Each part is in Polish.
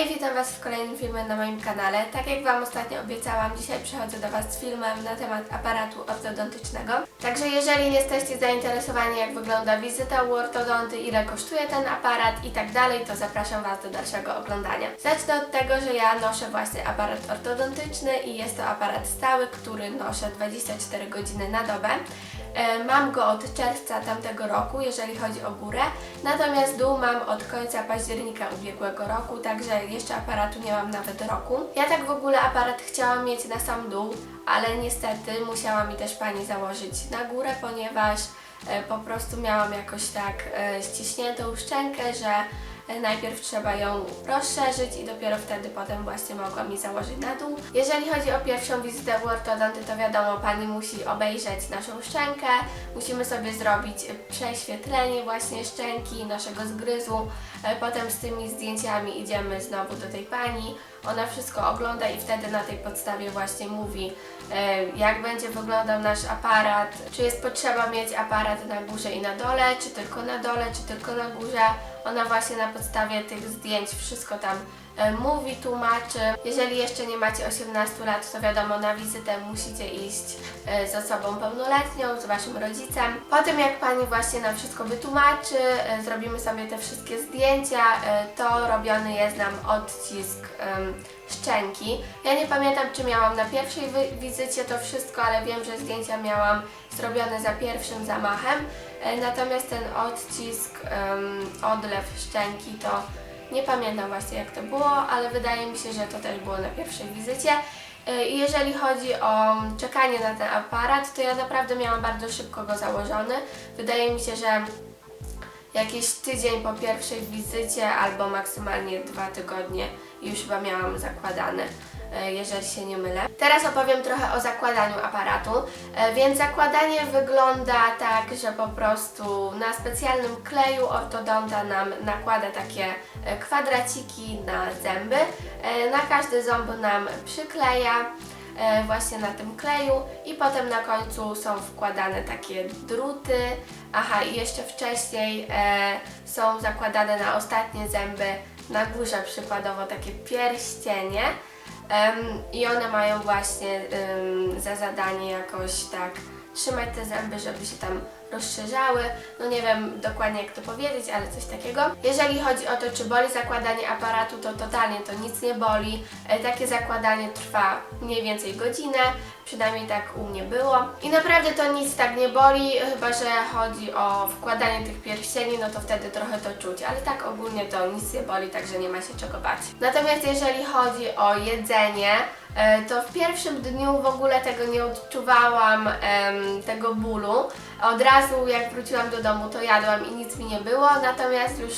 Hej, witam Was w kolejnym filmie na moim kanale. Tak jak Wam ostatnio obiecałam, dzisiaj przychodzę do Was z filmem na temat aparatu ortodontycznego. Także jeżeli jesteście zainteresowani jak wygląda wizyta u ortodonty, ile kosztuje ten aparat i tak dalej, to zapraszam Was do dalszego oglądania. Zacznę od tego, że ja noszę właśnie aparat ortodontyczny i jest to aparat stały, który noszę 24 godziny na dobę. E, Mam go od czerwca tamtego roku, jeżeli chodzi o górę, natomiast dół mam od końca października ubiegłego roku, także jeszcze aparatu nie mam nawet roku. Ja tak w ogóle aparat chciałam mieć na sam dół, ale niestety musiała mi też pani założyć na górę, ponieważ e, po prostu miałam jakoś tak e, ściśniętą szczękę, że najpierw trzeba ją rozszerzyć i dopiero wtedy potem właśnie mogła mi założyć na dół. Jeżeli chodzi o pierwszą wizytę u ortodonty, to wiadomo, pani musi obejrzeć naszą szczękę, musimy sobie zrobić prześwietlenie właśnie szczęki, naszego zgryzu, E, potem z tymi zdjęciami idziemy znowu do tej pani, ona wszystko ogląda i wtedy na tej podstawie właśnie mówi, e, jak będzie wyglądał nasz aparat, czy jest potrzeba mieć aparat na górze i na dole, czy tylko na dole, czy tylko na górze. Ona właśnie na podstawie tych zdjęć wszystko tam mówi, tłumaczy. Jeżeli jeszcze nie macie 18 lat, to wiadomo, na wizytę musicie iść e, z osobą pełnoletnią, z waszym rodzicem. Po tym jak pani właśnie nam wszystko wytłumaczy, e, zrobimy sobie te wszystkie zdjęcia, e, to robiony jest nam odcisk szczęki. Ja nie pamiętam, czy miałam na pierwszej wizycie to wszystko, ale wiem, że zdjęcia miałam zrobione za pierwszym zamachem. E, Natomiast ten odcisk, odlew szczęki to nie pamiętam właśnie jak to było, ale wydaje mi się, że to też było na pierwszej wizycie. E, I jeżeli chodzi o czekanie na ten aparat, to ja naprawdę miałam bardzo szybko go założony. Wydaje mi się, że jakiś tydzień po pierwszej wizycie albo maksymalnie dwa tygodnie już chyba miałam zakładane, e, jeżeli się nie mylę. Teraz opowiem trochę o zakładaniu aparatu. E, Więc zakładanie wygląda tak, że po prostu na specjalnym kleju ortodonta nam nakłada takie e, kwadraciki na zęby. E, Na każdy ząb nam przykleja e, właśnie na tym kleju i potem na końcu są wkładane takie druty. Aha, i jeszcze wcześniej e, są zakładane na ostatnie zęby na górze przykładowo takie pierścienie. I one mają właśnie za zadanie jakoś tak trzymać te zęby, żeby się tam rozszerzały. No nie wiem dokładnie jak to powiedzieć, ale coś takiego. Jeżeli chodzi o to, czy boli zakładanie aparatu, to totalnie to nic nie boli. E, Takie zakładanie trwa mniej więcej godzinę, przynajmniej tak u mnie było. I naprawdę to nic tak nie boli, chyba że chodzi o wkładanie tych pierścieni, no to wtedy trochę to czuć, ale tak ogólnie to nic nie boli, także nie ma się czego bać. Natomiast jeżeli chodzi o jedzenie, e, to w pierwszym dniu w ogóle tego nie odczuwałam, tego bólu. Od razu jak wróciłam do domu to jadłam i nic mi nie było, natomiast już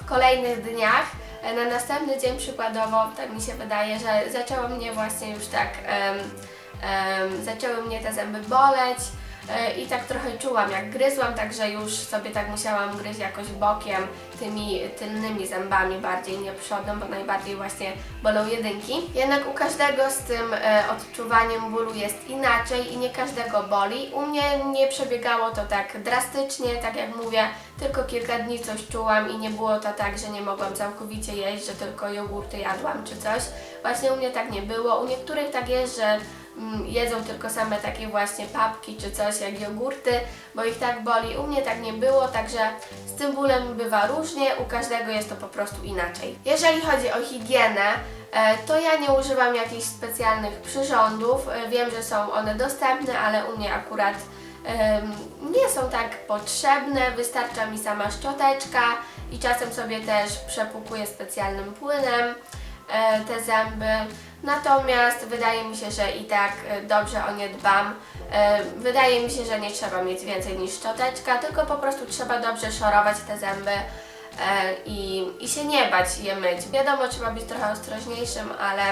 w kolejnych dniach, e, na następny dzień przykładowo, tak mi się wydaje, że zaczęło mnie właśnie już tak, zaczęły mnie te zęby boleć. E, I tak trochę czułam, jak gryzłam, także już sobie tak musiałam gryźć jakoś bokiem, tymi tylnymi zębami bardziej, nie przodem, bo najbardziej właśnie bolą jedynki. Jednak u każdego z tym e, odczuwaniem bólu jest inaczej i nie każdego boli. U mnie nie przebiegało to tak drastycznie, tak jak mówię, tylko kilka dni coś czułam i nie było to tak, że nie mogłam całkowicie jeść, że tylko jogurty jadłam czy coś. Właśnie u mnie tak nie było. U niektórych tak jest, że jedzą tylko same takie właśnie papki czy coś jak jogurty, bo ich tak boli. U mnie tak nie było, także z tym bólem bywa różnie, u każdego jest to po prostu inaczej. Jeżeli chodzi o higienę, e, to ja nie używam jakichś specjalnych przyrządów. E, Wiem, że są one dostępne, ale u mnie akurat nie są tak potrzebne. Wystarcza mi sama szczoteczka i czasem sobie też przepłukuję specjalnym płynem e, te zęby. Natomiast wydaje mi się, że i tak e, dobrze o nie dbam. E, Wydaje mi się, że nie trzeba mieć więcej niż szczoteczka, tylko po prostu trzeba dobrze szorować te zęby i, i się nie bać je myć. Wiadomo, trzeba być trochę ostrożniejszym, ale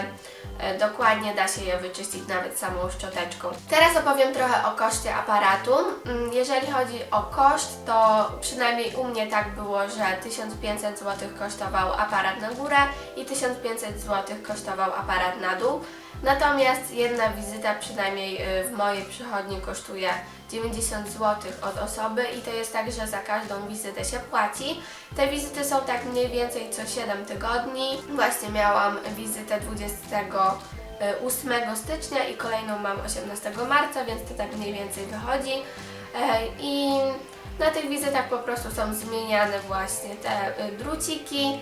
e, dokładnie da się je wyczyścić nawet samą szczoteczką. Teraz opowiem trochę o koszcie aparatu. Mm, Jeżeli chodzi o koszt, to przynajmniej u mnie tak było, że 1500 zł kosztował aparat na górę i 1500 zł kosztował aparat na dół. Natomiast jedna wizyta przynajmniej y, w mojej przychodni kosztuje 90 zł od osoby i to jest tak, że za każdą wizytę się płaci. Te wizyty są tak mniej więcej co 7 tygodni. Właśnie miałam wizytę 28 stycznia i kolejną mam 18 marca, więc to tak mniej więcej wychodzi. I na tych wizytach po prostu są zmieniane właśnie te y, druciki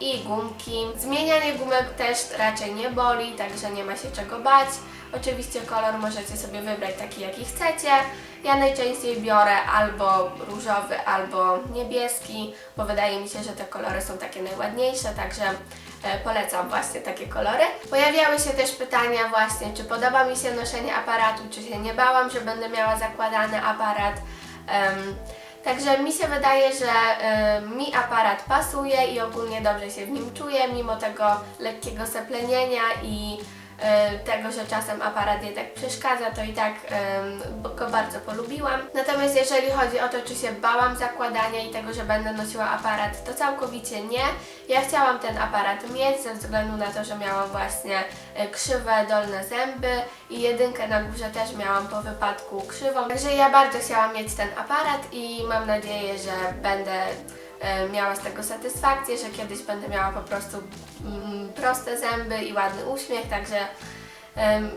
i gumki. Zmienianie gumek też raczej nie boli, także nie ma się czego bać. Oczywiście kolor możecie sobie wybrać taki jaki chcecie. Ja najczęściej biorę albo różowy, albo niebieski, bo wydaje mi się, że te kolory są takie najładniejsze, także polecam właśnie takie kolory. Pojawiały się też pytania właśnie, czy podoba mi się noszenie aparatu, czy się nie bałam, że będę miała zakładany aparat. Em, Także mi się wydaje, że em, mi aparat pasuje i ogólnie dobrze się w nim czuję, mimo tego lekkiego seplenienia i e, tego, że czasem aparat jednak przeszkadza, to i tak go bardzo polubiłam. Natomiast jeżeli chodzi o to, czy się bałam zakładania i tego, że będę nosiła aparat, to całkowicie nie. Ja chciałam ten aparat mieć ze względu na to, że miałam właśnie e, krzywe dolne zęby i jedynkę na górze też miałam po wypadku krzywą. Także ja bardzo chciałam mieć ten aparat i mam nadzieję, że będę e, miała z tego satysfakcję, że kiedyś będę miała po prostu mm, proste zęby i ładny uśmiech, także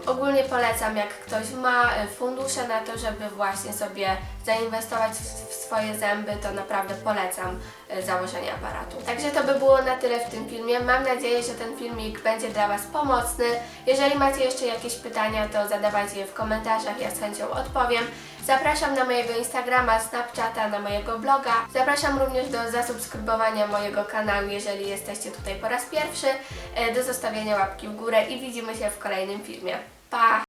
ogólnie polecam, jak ktoś ma e, fundusze na to, żeby właśnie sobie zainwestować w swoje zęby, to naprawdę polecam e, założenie aparatu. Także to by było na tyle w tym filmie. Mam nadzieję, że ten filmik będzie dla Was pomocny. Jeżeli macie jeszcze jakieś pytania, to zadawajcie je w komentarzach, ja z chęcią odpowiem. Zapraszam na mojego Instagrama, Snapchata, na mojego bloga. Zapraszam również do zasubskrybowania mojego kanału, jeżeli jesteście tutaj po raz pierwszy, e, do zostawienia łapki w górę i widzimy się w kolejnym filmie. Pa!